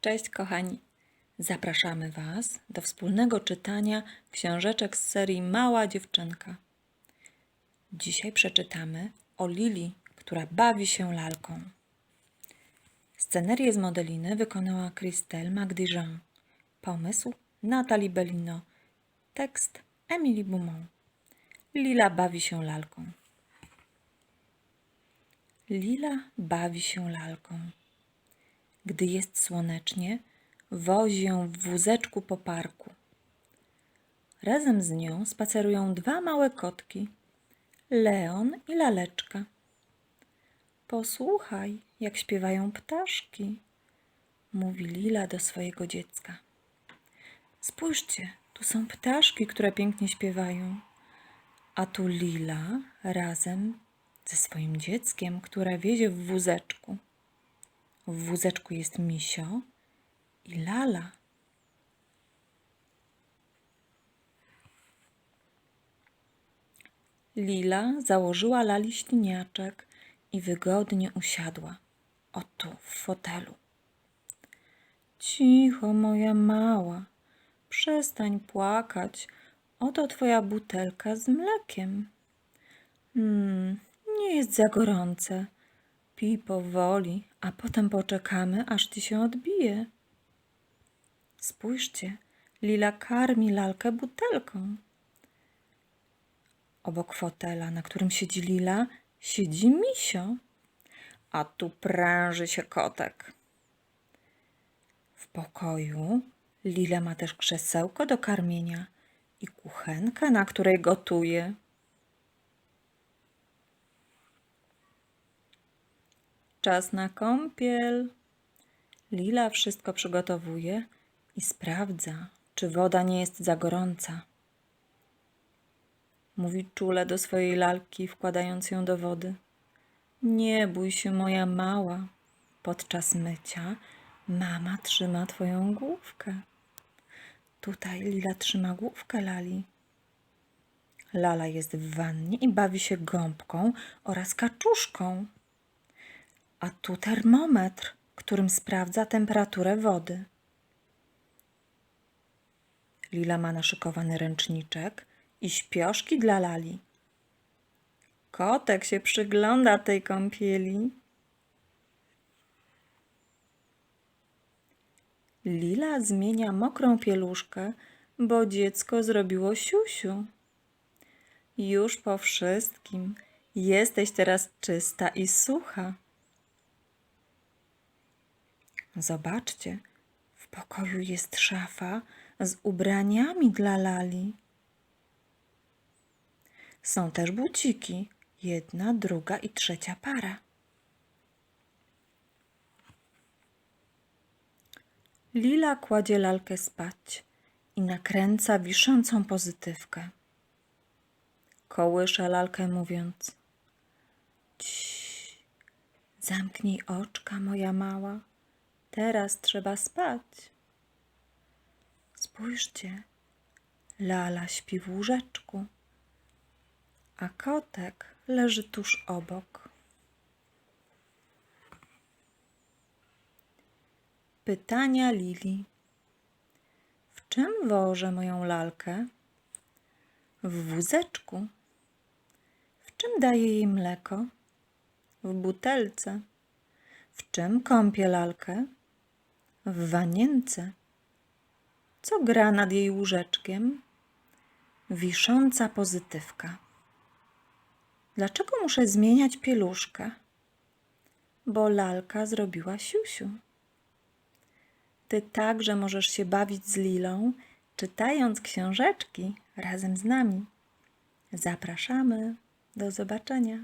Cześć kochani! Zapraszamy Was do wspólnego czytania książeczek z serii Mała dziewczynka. Dzisiaj przeczytamy o Lili, która bawi się lalką. Scenerię z modeliny wykonała Christelle Magdijean. Pomysł Natalie Bellino. Tekst Emily Beaumont. Lila bawi się lalką. Lila bawi się lalką. Gdy jest słonecznie, wozi ją w wózeczku po parku. Razem z nią spacerują dwa małe kotki, Leon i Laleczka. Posłuchaj, jak śpiewają ptaszki, mówi Lila do swojego dziecka. Spójrzcie, tu są ptaszki, które pięknie śpiewają. A tu Lila razem ze swoim dzieckiem, które wiezie w wózeczku. W wózeczku jest Misio i Lala. Lila założyła Lali śliniaczek i wygodnie usiadła. O tu, w fotelu. Cicho, moja mała, przestań płakać. Oto twoja butelka z mlekiem. Hmm, nie jest za gorące. Pij powoli, a potem poczekamy, aż ci się odbije. Spójrzcie, Lila karmi lalkę butelką. Obok fotela, na którym siedzi Lila, siedzi Misio, a tu pręży się kotek. W pokoju Lila ma też krzesełko do karmienia i kuchenkę, na której gotuje. Czas na kąpiel. Lila wszystko przygotowuje i sprawdza, czy woda nie jest za gorąca. Mówi czule do swojej lalki, wkładając ją do wody. Nie bój się, moja mała. Podczas mycia mama trzyma twoją główkę. Tutaj Lila trzyma główkę Lali. Lala jest w wannie i bawi się gąbką oraz kaczuszką. A tu termometr, którym sprawdza temperaturę wody. Lila ma naszykowany ręczniczek i śpioszki dla Lali. Kotek się przygląda tej kąpieli. Lila zmienia mokrą pieluszkę, bo dziecko zrobiło siusiu. Już po wszystkim jesteś teraz czysta i sucha. Zobaczcie, w pokoju jest szafa z ubraniami dla Lali. Są też buciki, jedna, druga i trzecia para. Lila kładzie lalkę spać i nakręca wiszącą pozytywkę. Kołysze lalkę mówiąc: Cii, zamknij oczka, moja mała. Teraz trzeba spać. Spójrzcie, Lala śpi w łóżeczku, a kotek leży tuż obok. Pytania Lili. W czym wożę moją lalkę? W wózeczku. W czym daję jej mleko? W butelce. W czym kąpię lalkę? W wanience. Co gra nad jej łóżeczkiem? Wisząca pozytywka. Dlaczego muszę zmieniać pieluszkę? Bo lalka zrobiła siusiu. Ty także możesz się bawić z Lilą, czytając książeczki razem z nami. Zapraszamy. Do zobaczenia.